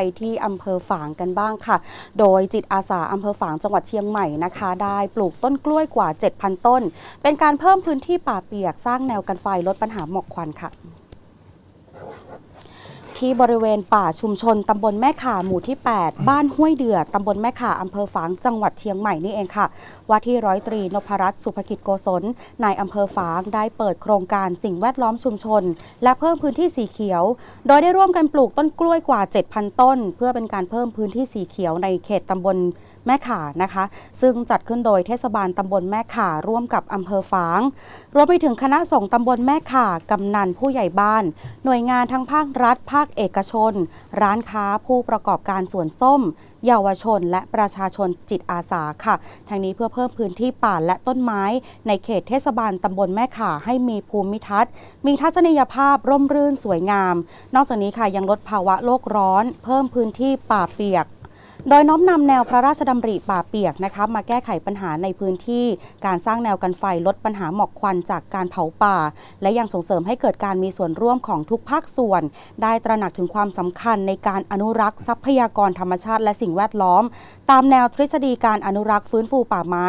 ไปที่อำเภอฝางกันบ้างค่ะ โดยจิตอาสาอำเภอฝางจังหวัดเชียงใหม่นะคะ ได้ปลูกต้นกล้วยกว่า 7,000 ต้น เป็นการเพิ่มพื้นที่ป่าเปียกสร้างแนวกันไฟลดปัญหาหมอกควันค่ะ ที่บริเวณป่าชุมชนตำบลแม่ข่าหมู่ที่ 8 บ้านห้วยเดือตำบลแม่ข่าอำเภอฝางจังหวัดเชียงใหม่นี่เองค่ะ ว่าที่ร้อยตรีนพรัตน์สุภกิจโกศลนายอำเภอฝางได้เปิดโครงการสิ่งแวดล้อมชุมชน และเพิ่มพื้นที่สีเขียว โดยได้ร่วมกันปลูกต้นกล้วยกว่า 7,000 ต้น เพื่อเป็นการเพิ่มพื้นที่สีเขียวในเขตตำบล แม่ข่านะคะ ซึ่งจัดขึ้นโดยเทศบาลตำบลแม่ข่าร่วมกับอำเภอฝาง รวมไปถึงคณะสงฆ์ตำบลแม่ข่ากำนันผู้ใหญ่บ้าน หน่วยงานทั้งภาครัฐ ภาคเอกชน ร้านค้าผู้ประกอบการสวนส้ม เยาวชน และประชาชนจิตอาสาค่ะทั้งนี้เพื่อเพิ่มพื้นที่ป่าและต้นไม้ ในเขตเทศบาลตำบลแม่ข่าให้มีภูมิทัศน์ มีทัศนียภาพร่มรื่นสวยงาม นอกจากนี้ค่ะยังลดภาวะโลกร้อน เพิ่มพื้นที่ป่าเปียก โดยน้อมนำแนวพระราชดำริป่าเปียกนะคะมาแก้ไขปัญหาในพื้นที่ การสร้างแนวกันไฟลดปัญหาหมอกควันจากการเผาป่า และยังส่งเสริมให้เกิดการมีส่วนร่วมของทุกภาคส่วน ได้ตระหนักถึงความสำคัญในการอนุรักษ์ทรัพยากรธรรมชาติและสิ่งแวดล้อม ตามแนวทฤษฎีการอนุรักษ์ฟื้นฟูป่าไม้